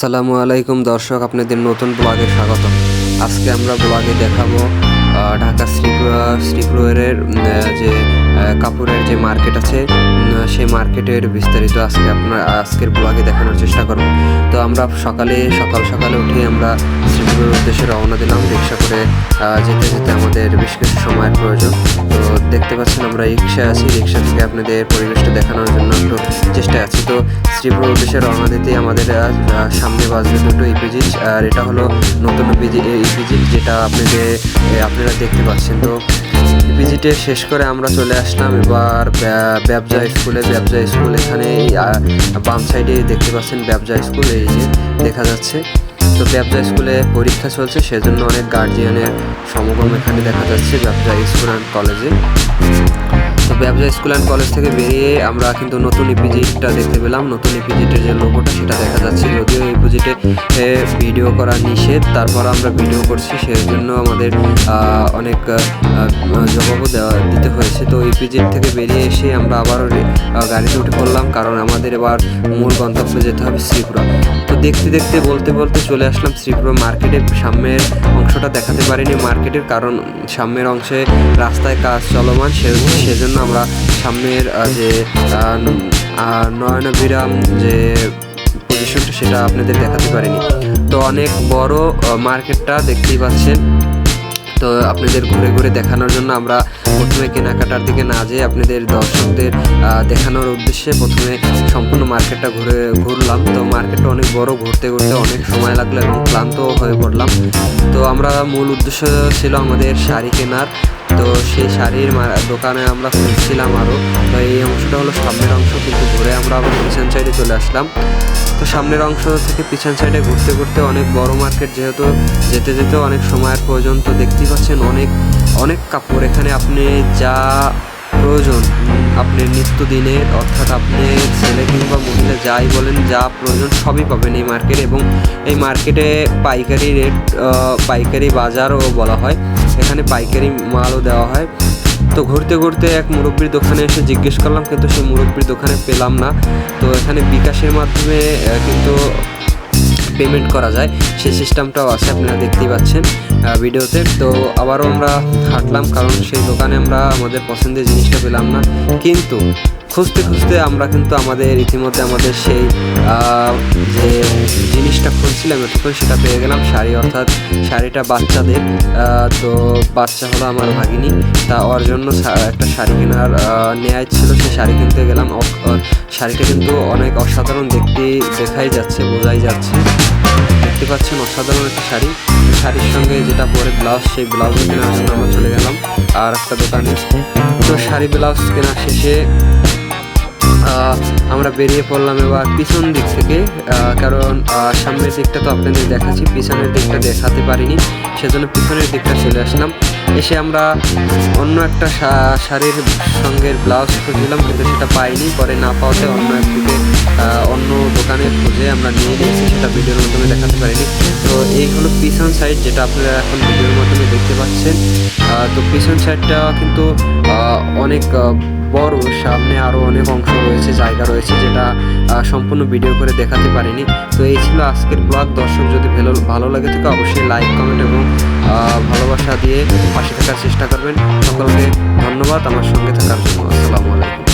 আসসালামু আলাইকুম দর্শক, আপনাদের নতুন ব্লগে স্বাগত আজকে আমরা ব্লগে দেখাবো ঢাকা শ্রীপুর শ্রীপুরের যে কাপড়ের যে মার্কেট আছে সেই মার্কেটের বিস্তারিত আজকে আপনার, আজকের ব্লগে দেখানোর চেষ্টা করব। তো আমরা সকালে, সকাল সকালে উঠে আমরা শ্রীপুরের উদ্দেশ্যে রওনা দিলাম রিক্সা করে যেতে যেতে আমাদের বেশ কিছু সময়ের প্রয়োজন। তো দেখতে পাচ্ছেন আমরা রিক্সা আছি, রিক্সা থেকে আপনাদের পরিবেশটা দেখানোর জন্য একটু চেষ্টায় আছি। তো শ্রীপুর উদ্দেশ্যে রওনা দিতে আমাদের সামনে বাজবে দুটো ইপিজি আর এটা হলো নতুন ইপিজি ইপিজি যেটা আপনাদের আপনারা দেখতে পাচ্ছেন। তো ইপিজিটে শেষ করে আমরা চলে আসলাম এবার ব্যা- ব্যবসা স্কুলে, ব্যবসা স্কুল এখানে বাম সাইডে দেখতে পাচ্ছেন ব্যবসা স্কুল, এই যে দেখা যাচ্ছে। তো ব্যবসা স্কুলে পরীক্ষা চলছে, সেজন্য অনেক গার্জিয়ানের সমাগম এখানে দেখা যাচ্ছে ব্যবসা স্কুল অ্যান্ড কলেজে তো ব্যবসা স্কুল অ্যান্ড কলেজ থেকে বেরিয়ে আমরা কিন্তু নতুন ইপিজিটটা দেখতে পেলাম। নতুন ইপিজিটের যে লোগোটা সেটা দেখা যাচ্ছে। যদিও ইপিজিটে ভিডিও করা নিষেধ তারপর আমরা ভিডিও করছি। সেজন্য আমাদের আহ, অনেক জবাবও দেওয়া দিতে হয়েছে। তো ইপিজিট থেকে বেরিয়ে এসে আমরা আবারও গাড়িতে উঠে পড়লাম। কারণ আমাদের এবার মূল গন্তব্যে যেতে হবে শ্রীপুরা। তো দেখতে দেখতে বলতে বলতে চলে আসলাম শ্রীপুরা মার্কেটের সামনের অংশটা দেখাতে পারিনি মার্কেটের কারণ সামনের অংশে রাস্তায় কাজ চলমান। সেজন্য আমরা সামনের যে আহ, ন- আহ, নয়নাভিরাম যে পজিশনটা সেটা আপনাদের দেখাতে পারিনি। তো অনেক বড় মার্কেটটা দেখতেই পাচ্ছেন। তো আপনাদের ঘুরে ঘুরে দেখানোর জন্য আমরা প্রথমে কেনাকাটার দিকে না যেয়ে আপনাদের দর্শকদের দেখানোর উদ্দেশ্যে প্রথমে সম্পূর্ণ মার্কেটটা ঘুরে ঘুরলাম। তো মার্কেটটা অনেক বড় ঘুরতে ঘুরতে অনেক সময় লাগল এবং ক্লান্ত হয়ে পড়লাম। তো আমরা মূল উদ্দেশ্য ছিল আমাদের শাড়ি কেনার। তো সেই শাড়ির দোকানে আমরা খুঁজছিলাম আরও তো এই অংশটা হলো সামনের অংশ, কিন্তু ঘুরে আমরা আবার পিছন সাইডে চলে আসলাম। তো সামনের অংশ থেকে পিছন সাইডে ঘুরতে ঘুরতে অনেক বড় মার্কেট যেহেতু যেতে যেতে অনেক সময়ের প্রয়োজন তো দেখতেই পাচ্ছেন অনেক অনেক কাপড়। এখানে আপনি যা প্রয়োজন। আপনি নিত্যদিনের, অর্থাৎ আপনি ছেলে কিংবা মহিলা যাই বলেন, যা প্রয়োজন সবই পাবেন এই মার্কেটে এবং এই মার্কেটে পাইকারি রেট পাইকারি বাজারও বলা হয়। এখানে পাইকারি মালও দেওয়া হয়। তো ঘুরতে ঘুরতে এক মুরব্বীর দোকানে এসে জিজ্ঞেস করলাম, কিন্তু সেই মুরব্বীর দোকানে পেলাম না। তো এখানে বিকাশের মাধ্যমে কিন্তু পেমেন্ট করা যায় সেই সিস্টেমটাও আছে, আপনারা দেখতেই পাচ্ছেন ভিডিওতে তো আবারও আমরা হাঁটলাম, কারণ সেই দোকানে আমরা আমাদের পছন্দের জিনিসটা পেলাম না। কিন্তু খুঁজতে খুঁজতে আমরা কিন্তু আমাদের ইতিমধ্যে আমাদের সেই যে জিনিসটা খুঁজছিলাম এতক্ষণ সেটা পেয়ে গেলাম শাড়ি। অর্থাৎ শাড়িটা বাচ্চাদের তো বাচ্চা হলো আমার ভাগিনী। তা ওর জন্য একটা শাড়ি কেনার নেয়াই ছিল সেই শাড়ি কিনতে গেলাম। শাড়িটা কিন্তু অনেক অসাধারণ দেখতে দেখাই যাচ্ছে, বোঝাই যাচ্ছে। দেখতে পাচ্ছেন অসাধারণ একটা শাড়ি। শাড়ির সঙ্গে যেটা পরে ব্লাউজ, সেই ব্লাউজ কেনার জন্য আমরা চলে গেলাম। আর একটা দোকানে। তো শাড়ি ব্লাউজ কেনা শেষে আমরা বেরিয়ে পড়লাম এবার পিছন দিক থেকে কারণ সামনের দিকটা তো আপনাদের দেখাচ্ছি, পিছনের দিকটা দেখাতে পারিনি, সেজন্য পিছনের দিকটা চলে আসলাম। এসে আমরা অন্য একটা শাড়ির সঙ্গে ব্লাউজ খুঁজছিলাম, কিন্তু সেটা পাইনি, পরে না পাওয়াতে অন্য একদিকে অন্য দোকানে খুঁজে আমরা নিয়ে নিয়েছি, সেটা ভিডিওর মাধ্যমে দেখাতে পারিনি। তো এই হলো পিছন সাইড যেটা আপনারা এখন ভিডিওর মাধ্যমে দেখতে পাচ্ছেন। তো পিছন সাইডটা কিন্তু অনেক বড়, সামনে আরও অনেক অংশ রয়েছে, জায়গা রয়েছে যেটা সম্পূর্ণ ভিডিও করে দেখাতে পারিনি। তো এই ছিল আজকের ব্লগ দর্শক, যদি ভালো ভালো লাগে থাকে, অবশ্যই লাইক কমেন্ট এবং ভালোবাসা দিয়ে পাশে থাকার চেষ্টা করবেন। সকলকে ধন্যবাদ আমার সঙ্গে থাকার জন্য। আসসালামু আলাইকুম।